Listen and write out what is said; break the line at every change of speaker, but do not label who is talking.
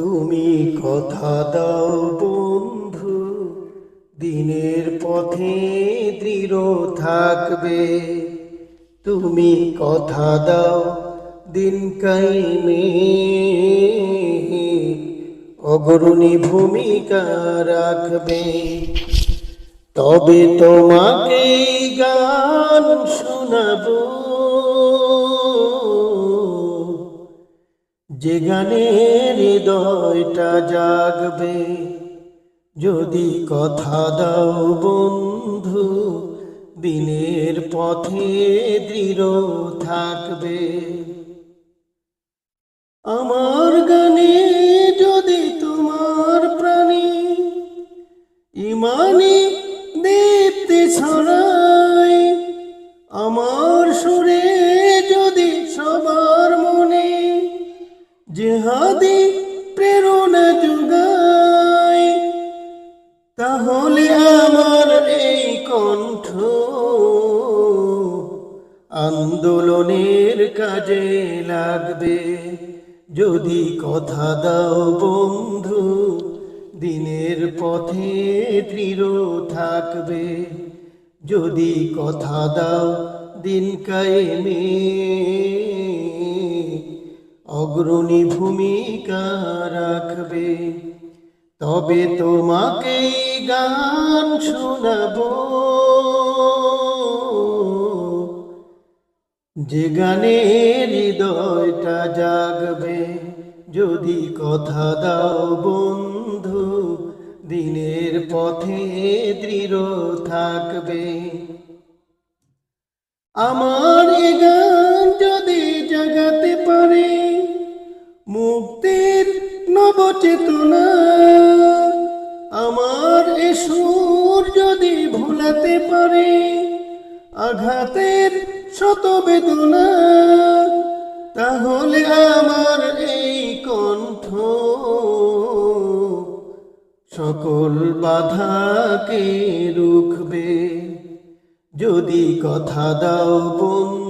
তুমি কথা দাও বন্ধু, দিনের পথে দৃঢ় থাকবে। তুমি কথা দাও দিন কাইমে। অগ্রণী ভূমিকা রাখবে। তবে তোমাকে গান শোনাবো। যে গানে হৃদয়টা জাগবে, যদি কথা দাও বন্ধু, দিনের পথে দৃঢ় থাকবে। আমার গানে যদি তোমার প্রাণী ইমানি দীপ্তি ছড়াই জেহাদি প্রেরণা যোগায়। তাহলে আমার এই কণ্ঠ আন্দোলনের কাজে লাগবে। যদি কথা দাও বন্ধু, দিনের পথে দৃঢ় থাকবে। যদি কথা দাও দিন কায়েমে। অগ্রণী ভূমিকা রাখবে। তবে তোমাকে গান শোনাবো। যে গানে হৃদয়টা জাগবে, যদি কথা দাও বন্ধু, দিনের পথে দৃঢ় থাকবে। আমার মুক্তির নবচেতনা। আমার এ সুর যদি ভুলাতে পারে, আঘাতের শত বেদনা তাহলে আমার এই কণ্ঠ সকল বাধাকে রুখবে। যদি কথা দাও বন্ধু